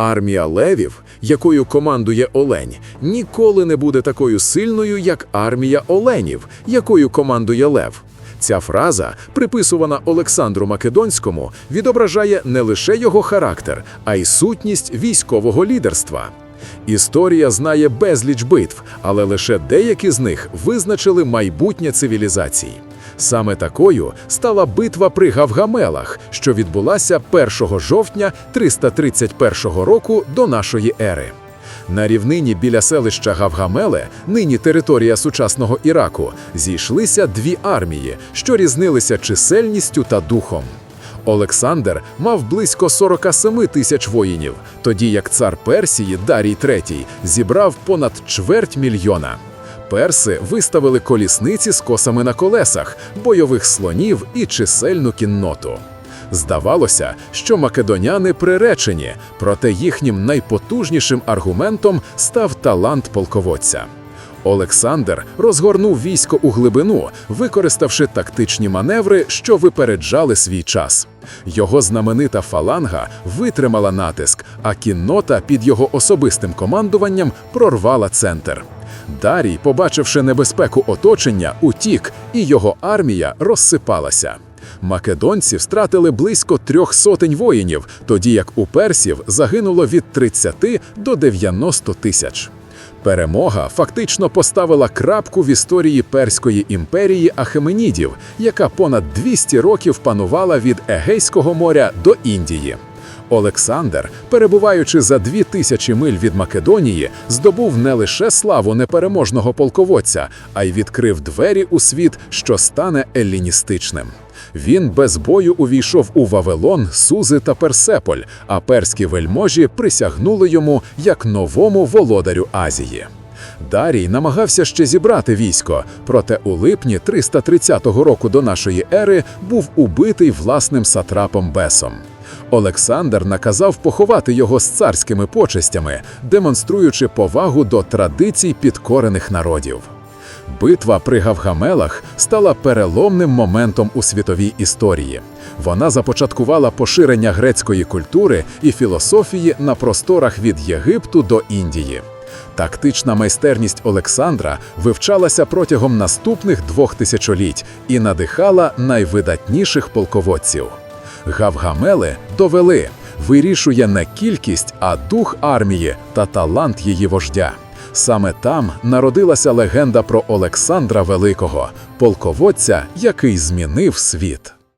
Армія левів, якою командує Олень, ніколи не буде такою сильною, як армія оленів, якою командує Лев. Ця фраза, приписувана Олександру Македонському, відображає не лише його характер, а й сутність військового лідерства. Історія знає безліч битв, але лише деякі з них визначили майбутнє цивілізацій. Саме такою стала битва при Гавгамелах, що відбулася 1 жовтня 331 року до нашої ери. На рівнині біля селища Гавгамеле, нині територія сучасного Іраку, зійшлися дві армії, що різнилися чисельністю та духом. Олександр мав близько 47 тисяч воїнів, тоді як цар Персії Дарій III зібрав понад чверть мільйона. Перси виставили колісниці з косами на колесах, бойових слонів і чисельну кінноту. Здавалося, що македоняни приречені, проте їхнім найпотужнішим аргументом став талант полководця. Олександр розгорнув військо у глибину, використавши тактичні маневри, що випереджали свій час. Його знаменита фаланга витримала натиск, а кіннота під його особистим командуванням прорвала центр. Дарій, побачивши небезпеку оточення, утік, і його армія розсипалася. Македонці втратили близько трьох сотень воїнів, тоді як у персів загинуло від 30 до 90 тисяч. Перемога фактично поставила крапку в історії Перської імперії Ахеменідів, яка понад 200 років панувала від Егейського моря до Індії. Олександр, перебуваючи за дві тисячі миль від Македонії, здобув не лише славу непереможного полководця, а й відкрив двері у світ, що стане елліністичним. Він без бою увійшов у Вавилон, Сузи та Персеполь, а перські вельможі присягнули йому як новому володарю Азії. Дарій намагався ще зібрати військо, проте у липні 330 року до нашої ери був убитий власним сатрапом Бесом. Олександр наказав поховати його з царськими почестями, демонструючи повагу до традицій підкорених народів. Битва при Гавгамелах стала переломним моментом у світовій історії. Вона започаткувала поширення грецької культури і філософії на просторах від Єгипту до Індії. Тактична майстерність Олександра вивчалася протягом наступних двох тисячоліть і надихала найвидатніших полководців. Гавгамели довели, вирішує не кількість, а дух армії та талант її вождя. Саме там народилася легенда про Олександра Великого, полководця, який змінив світ.